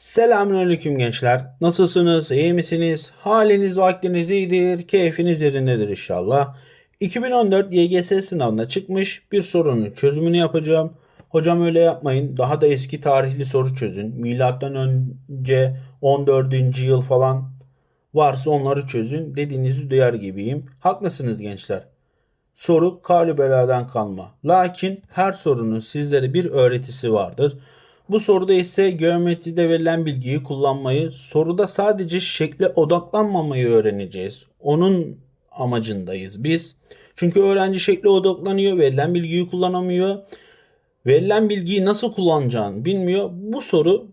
Selamünaleyküm gençler. Nasılsınız? İyi misiniz? Haliniz vaktiniz iyidir. Keyfiniz yerindedir inşallah. 2014 YGS sınavına çıkmış bir sorunun çözümünü yapacağım. Hocam öyle yapmayın. Daha da eski tarihli soru çözün. Milattan önce 14. yıl falan varsa onları çözün dediğinizi duyar gibiyim. Haklısınız gençler. Soru kavli beladan kalma. Lakin her sorunun sizlere bir öğretisi vardır. Bu soruda ise geometride verilen bilgiyi kullanmayı, soruda sadece şekle odaklanmamayı öğreneceğiz. Onun amacındayız biz. Çünkü öğrenci şekle odaklanıyor, verilen bilgiyi kullanamıyor. Verilen bilgiyi nasıl kullanacağını bilmiyor. Bu soru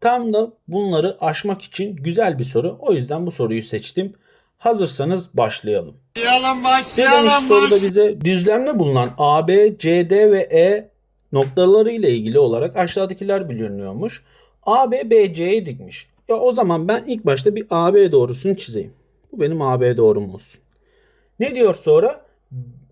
tam da bunları aşmak için güzel bir soru. O yüzden bu soruyu seçtim. Hazırsanız başlayalım. Başlayalım Ne demiş başlayalım soruda bize? Düzlemde bulunan AB, CD ve E noktaları ile ilgili olarak aşağıdakiler biliniyormuş. AB BC'ye dikmiş. Ya o zaman ben ilk başta bir AB doğrusunu çizeyim. Bu benim AB doğrum olsun. Ne diyor sonra?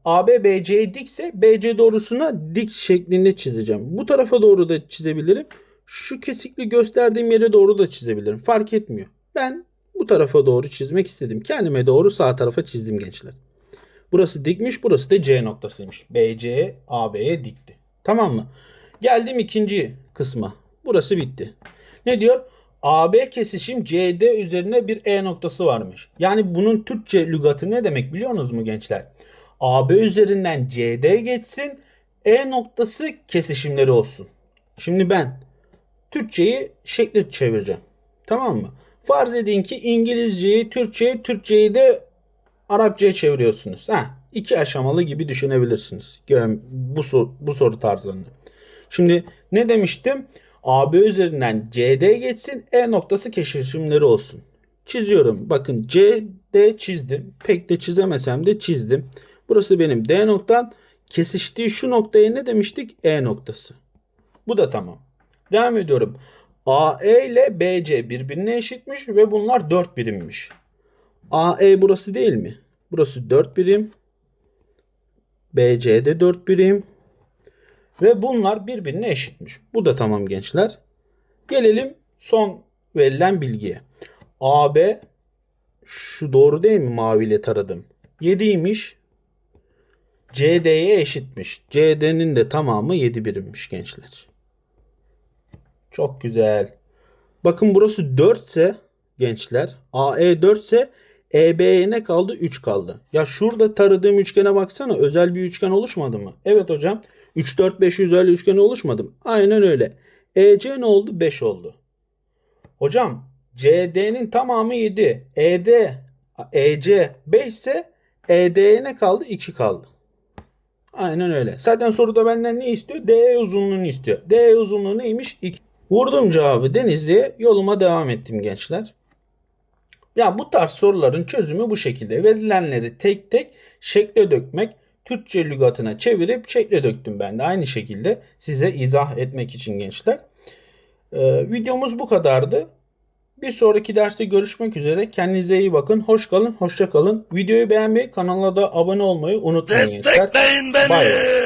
AB BC'ye dikse BC doğrusuna dik şeklinde çizeceğim. Bu tarafa doğru da çizebilirim. Şu kesikli gösterdiğim yere doğru da çizebilirim. Fark etmiyor. Ben bu tarafa doğru çizmek istedim. Kendime doğru sağ tarafa çizdim gençler. Burası dikmiş, burası da C noktasıymış. BC AB'ye dikti. Tamam mı? Geldim ikinci kısma. Burası bitti. Ne diyor? AB kesişim CD üzerine bir E noktası varmış. Yani bunun Türkçe lügatı ne demek biliyor musunuz mu gençler? AB üzerinden CD geçsin, E noktası kesişimleri olsun. Şimdi ben Türkçeyi şekli çevireceğim. Tamam mı? Farz edin ki İngilizceyi Türkçe'ye, Türkçeyi de Arapçaya çeviriyorsunuz. Ha, iki aşamalı gibi düşünebilirsiniz. Bu, sor- bu soru tarzlarını. Şimdi ne demiştim? AB üzerinden CD geçsin, E noktası kesişimleri olsun. Çiziyorum. Bakın CD çizdim. Pek de çizemesem de çizdim. Burası benim D noktam. Kesiştiği şu noktaya ne demiştik? E noktası. Bu da tamam. Devam ediyorum. AE ile BC birbirine eşitmiş ve bunlar 4 birimmiş. AE burası değil mi? Burası 4 birim. BC de 4 birim. Ve bunlar birbirine eşitmiş. Bu da tamam gençler. Gelelim son verilen bilgiye. AB şu doğru değil mi maviyle taradım? 7'ymiş. CD'ye eşitmiş. CD'nin de tamamı 7 birimmiş gençler. Çok güzel. Bakın burası 4 ise gençler AE 4 ise EB'ye ne kaldı? 3 kaldı. Ya şurada taradığım üçgene baksana. Özel bir üçgen oluşmadı mı? Evet hocam. 3 4 5 özel üçgen oluşmadı mı? Aynen öyle. EC ne oldu? 5 oldu. Hocam CD'nin tamamı 7. ED EC 5 ise ED'ye ne kaldı? 2 kaldı. Aynen öyle. Zaten soruda benden ne istiyor? D uzunluğunu istiyor. D uzunluğu neymiş? 2. Vurdum cevabı Denizli'ye yoluma devam ettim gençler. Ya bu tarz soruların çözümü bu şekilde. Verilenleri tek tek şekle dökmek, Türkçe lügatına çevirip şekle döktüm ben de aynı şekilde size izah etmek için gençler. Ee, videomuz bu kadardı. Bir sonraki derste görüşmek üzere. Kendinize iyi bakın. Hoş kalın, hoşça kalın. Videoyu beğenmeyi, kanala da abone olmayı unutmayın gençler. Destekleyin beni. Bay bay.